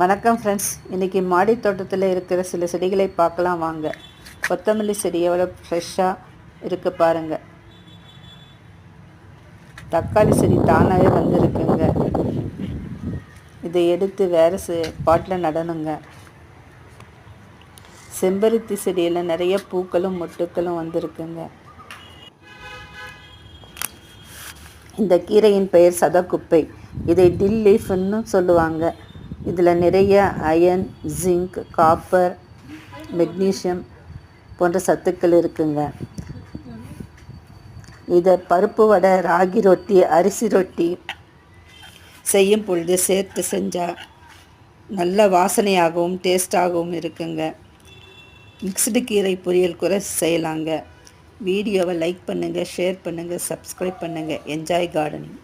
வணக்கம் ஃப்ரெண்ட்ஸ் இன்றைக்கி மாடி தோட்டத்தில் இருக்கிற சில செடிகளை பார்க்கலாம் வாங்க. கொத்தமல்லி செடி எவ்வளோ ஃப்ரெஷ்ஷாக இருக்கு பாருங்க. தக்காளி செடி தானாகவே வந்துருக்குங்க. இதை எடுத்து வேறு செ பாட்டில் நடணுங்க. செம்பருத்தி செடியில் நிறைய பூக்களும் மொட்டுக்களும் வந்திருக்குங்க. இந்த கீரையின் பெயர் சதக்குப்பை. இதை டில் லீஃப்னு சொல்லுவாங்க. இதில் நிறைய அயன் ஜிங்க் காப்பர் மெக்னீஷியம் போன்ற சத்துக்கள் இருக்குங்க. இதை பருப்பு வடை ராகி ரொட்டி அரிசி ரொட்டி செய்யும் பொழுது சேர்த்து செஞ்சால் நல்ல வாசனையாகவும் டேஸ்டாகவும் இருக்குங்க. மிக்ஸ்டு கீரை பொரியல் கூட செய்யலாங்க. வீடியோவை லைக் பண்ணுங்கள் ஷேர் பண்ணுங்கள் சப்ஸ்கிரைப் பண்ணுங்கள் என்ஜாய் கார்டனிங்